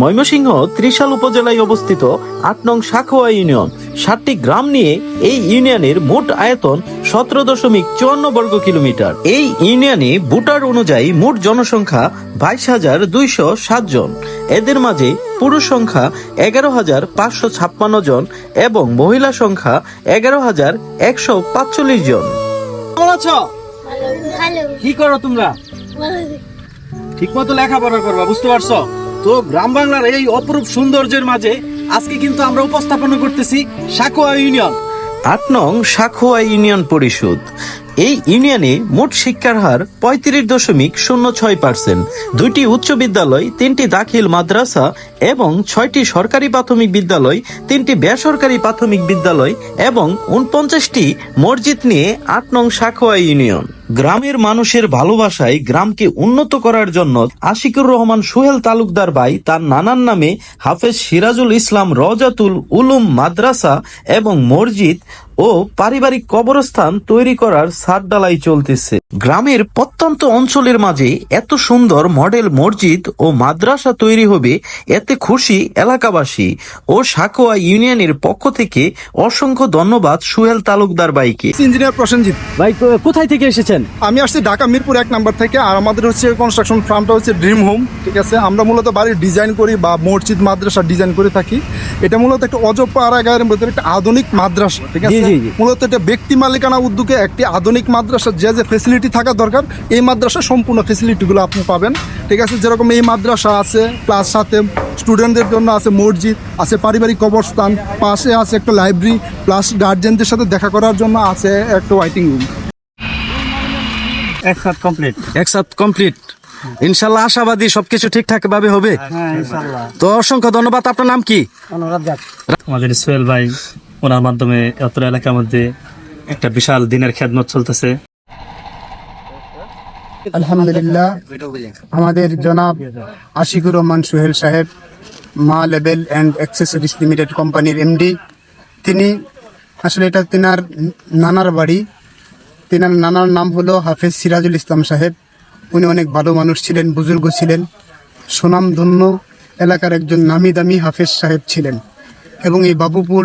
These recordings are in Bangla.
ময়মনসিংহ ত্রিশাল উপজেলায় অবস্থিত আট নং শাখোয়া ইউনিয়ন। সাতটি গ্রাম নিয়ে এই ইউনিয়নের মোট আয়তন সতেরো দশমিক চুয়ান্ন বর্গ কিলোমিটার। এই ইউনিয়নে ভোটার অনুযায়ী মোট জনসংখ্যা বাইশ হাজার দুইশো সাত জন। এদের মাঝে পুরুষ সংখ্যা এগারো হাজার পাঁচশো ছাপ্পান্ন জন এবং মহিলা সংখ্যা এগারো হাজার একশো পাঁচচল্লিশ জন। কেমন আছো? কি করো তোমরা? ঠিক মতো লেখাপড়া করবা বুঝতে পারছ? তো গ্রাম বাংলার এই অপরূপ সৌন্দর্যের মাঝে আজকে কিন্তু আমরা উপস্থাপনা করতেছি সাকোয়া ইউনিয়ন। আট নং সাখোয়া ইউনিয়ন পরিষদ। এই ইউনিয়নে মোট শিক্ষার হার পঁয়ত্রিশ দশমিক শূন্য ছয় পার্সেন্ট। দুইটি উচ্চ বিদ্যালয়, তিনটি দাখিল মাদ্রাসা এবং ছয়টি সরকারি প্রাথমিক বিদ্যালয়, তিনটি বেসরকারি প্রাথমিক বিদ্যালয় এবং উনপঞ্চাশটি মসজিদ নিয়ে আট নং সাখোয়া ইউনিয়ন। গ্রামের মানুষের ভালোবাসায় গ্রামকে উন্নত করার জন্য আশিকুর রহমান সুহেল তালুকদার ভাই তার নানার নামে হাফেজ সিরাজুল ইসলাম রজাতুল উলুম মাদ্রাসা এবং মসজিদ ও পারিবারিক কবরস্থান তৈরি করার সার ডালাই চলতেছে। গ্রামের প্রত্যন্ত অঞ্চলের মাঝে এত সুন্দর মডেল মসজিদ ও মাদ্রাসা তৈরি হবে এতে খুশি এলাকাবাসী ও সাকোয়া ইউনিয়নের পক্ষ থেকে অসংখ্য ধন্যবাদ সুহেল তালুকদার বাইকে ইঞ্জিনিয়ার প্রসেনজিৎ। ভাই কোথায় থেকে এসেছেন? আমি আসছি ঢাকা মিরপুর এক নাম্বার থেকে আর আমাদের হচ্ছে কনস্ট্রাকশন ফার্মটা হচ্ছে ড্রিম হোম ঠিক আছে? আমরা মূলত বাড়ির ডিজাইন করি বা মসজিদ মাদ্রাসা ডিজাইন করে থাকি। এটা মূলত একটা অজপাড়াগায়ের মধ্যে একটা আধুনিক মাদ্রাসা ঠিক আছে। মূলত এটা ব্যক্তি মালিকানা উদ্যোগে একটি আধুনিক মাদ্রাসা যে যে ফেসিলিটি থাকা দরকার এই মাদ্রাসা সম্পূর্ণ ফেসিলিটিগুলো আপনি পাবেন। ঠিক আছে যেরকম এই মাদ্রাসা আছে প্লাস সাথে স্টুডেন্টদের জন্য আছে মসজিদ আছে পারিবারিক কবরস্থান পাশে আছে একটা লাইব্রেরি প্লাস গার্জেনদের সাথে দেখা করার জন্য আছে একটা ওয়াইটিং রুম একসাথ কমপ্লিট একসাথ কমপ্লিত ইনশাল্লাহ আশাবাদী সবকিছু ঠিকঠাক ভাবে হবে। তো অসংখ্য ধন্যবাদ। আপনার নাম কি? আমাদের সোহেল ভাই। ওনার মাধ্যমে অত্র এলাকার মধ্যে একটা বিশাল দিনের খেদমত চলতেছে। আলহামদুলিল্লাহ, আমাদের জনাব আশিকুর রহমান সোহেল সাহেব, মা লেভেল অ্যান্ড অ্যাক্সেসরিজ লিমিটেড কোম্পানির এমডি তিনি আসলে এটা তেনার নানার বাড়ি। তেনার নানার নাম হলো হাফেজ সিরাজুল ইসলাম সাহেব। উনি অনেক ভালো মানুষ ছিলেন, বুজুর্গ ছিলেন। সুনামধন্য এলাকার একজন নামি দামি হাফেজ সাহেব ছিলেন এবং এই বাবুপুর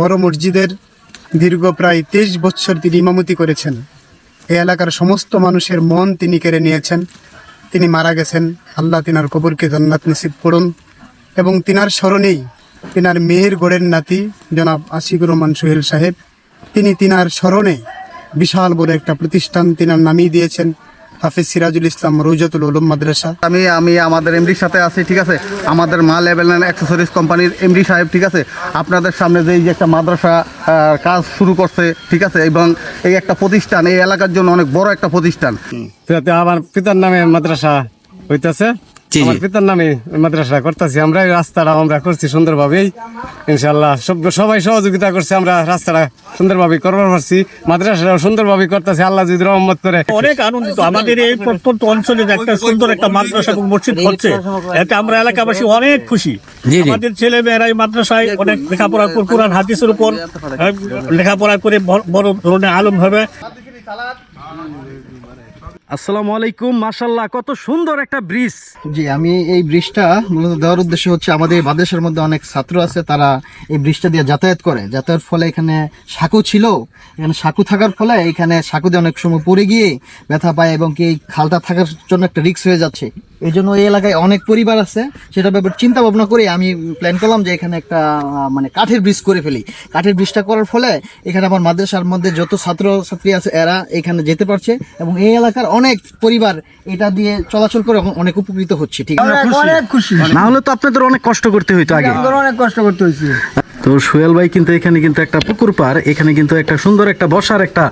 বড় মসজিদের দীর্ঘ প্রায় তেইশ বছর তিনি ইমামতি করেছেন। এই এলাকার সমস্ত মানুষের মন তিনি কেড়ে নিয়েছেন। তিনি মারা গেছেন। আল্লাহ তিনার কবরকে জান্নাত নসিব করুন এবং তিনার স্মরণেই তিনার মেয়ের গড়ের নাতি জনাব আশিকুর রহমান সোহেল সাহেব, তিনি তিনার স্মরণে বিশাল বড় একটা প্রতিষ্ঠান তিনার নামিয়ে দিয়েছেন। হাফিজ সিরাজুল ইসলাম রৌজাতুল উলুম মাদ্রাসা। আমি আমি আমাদের এমডির সাথে আছি, ঠিক আছে? আমাদের মা লেভেল অ্যান্ড অ্যাক্সেসরিজ কোম্পানির এমডি সাহেব, ঠিক আছে? আপনাদের সামনে যে এই যে একটা মাদ্রাসা কাজ শুরু করছে, ঠিক আছে? এবং এই একটা প্রতিষ্ঠান, এই এলাকার জন্য অনেক বড় একটা প্রতিষ্ঠান। আমার পিতার নামে মাদ্রাসা হইতাছে। আমার পিতার নামে মাদ্রাসা করতেছি। আমরা রাস্তাটা আমরা করছি সুন্দরভাবেই। ইনশাল্লাহ সব সবাই সহযোগিতা করছে আমরা রাস্তাটা সুন্দরভাবে করবার পারছি। মাদ্রাসাটাও সুন্দরভাবে করতেছি আল্লাহ যদি রহমত করে। অনেক আনন্দিত। আমাদের এই প্রত্যন্ত অঞ্চলে একটা সুন্দর একটা মাদ্রাসা এবং মসজিদ হচ্ছে এতে আমরা এলাকাবাসী অনেক খুশি। আমাদের ছেলে মেয়েরা এই মাদ্রাসায় অনেক লেখাপড়া করে কোরআন হাদিসের উপর আহ, লেখাপড়া করে বড়- বড় ধরনের আলম হবে। আসসালামু আলাইকুম মাশাল্লাহ কত সুন্দর একটা ব্রিজ। জি, আমি এই ব্রিজটা মূলত দেওয়ার উদ্দেশ্য হচ্ছে আমাদের বাদেশের মধ্যে অনেক ছাত্র আছে, তারা এই ব্রিজটা দিয়ে যাতায়াত করে। যাতায়াত ফলে এখানে সাঁকু ছিল। এখানে সাঁকু থাকার ফলে এখানে সাঁকু দিয়ে অনেক সময় পড়ে গিয়ে ব্যথা পায় এবং কি এই খালটা থাকার জন্য একটা রিক্স হয়ে যাচ্ছে। এই জন্য এই এলাকায় অনেক পরিবার আছে। সেটা ব্যাপার চিন্তা ভাবনা করে আমি প্ল্যান করলাম যে এখানে একটা মানে কাঠের ব্রিজ করে ফেলি। কাঠের ব্রিজটা করার ফলে এখানে আমার মাদ্রাসার মধ্যে যত ছাত্র ছাত্রী আছে এরা এখানে যেতে পারছে এবং এই এলাকার অনেক পরিবার এটা দিয়ে চলাচল করে অনেক উপকৃত হচ্ছে ঠিক আছে? অনেক খুশি। না হলে তো আপনাদের অনেক কষ্ট করতে হইতো আগে। অনেক কষ্ট করতে হয়েছে তো সোহেল ভাই কিন্তু এখানে কিন্তু একটা পুকুর পার এখানে কিন্তু একটা সুন্দর একটা বসার একটা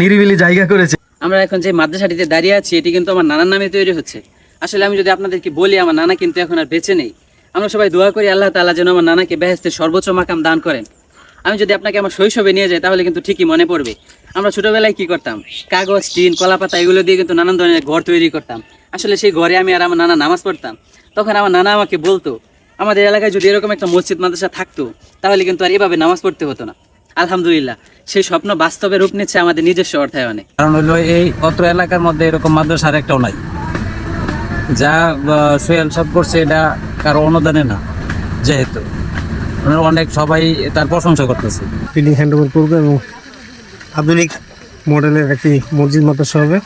নিরিবিলি জায়গা করেছে। আমরা এখন যে মাদ্রাসাটিতে দাঁড়িয়ে আছি এটি কিন্তু আমার নানার নামে তৈরি হচ্ছে। আসলে আমি যদি আপনাদেরকে বলি, আমার নানা কিন্তু এখন আর বেঁচে নেই। আমরা সবাই দোয়া করি আল্লাহ তাআলা যেন আমার নানাকে বেহেস্তের সর্বোচ্চ মাকাম দান করেন। আমি যদি আপনাকে আমার শৈশবে নিয়ে যাই, তাহলে কিন্তু ঠিকই মনে পড়বে। আমরা ছোটবেলায় কি করতাম? কাগজ, টিন, কলাপাতা এগুলো দিয়ে কিন্তু নানান ধরনের ঘর তৈরি করতাম। আসলে সেই ঘরে আমি আর আমার নানা নামাজ পড়তাম। তখন আমার নানা আমাকে বলতো, আমাদের এলাকায় যদি এরকম একটা মসজিদ মাদ্রাসা থাকতো, তাহলে কিন্তু আর এভাবে নামাজ পড়তে হতো না। আলহামদুলিল্লাহ, সেই স্বপ্ন বাস্তবে রূপ নিচ্ছে আমাদের নিজস্ব অর্থায়নে। কারণ হলো এই অত্র এলাকার মধ্যে এরকম মাদ্রাসার একটাও নাই। যা সোহেল সব করছে, এটা কারও অনুদানে না, যেহেতু। অনেক সবাই তার প্রশংসা করতেছে। তিনি হ্যান্ড ওভার করবে এবং আধুনিক মডেলের একটি মসজিদ মাদ্রাসা হবে।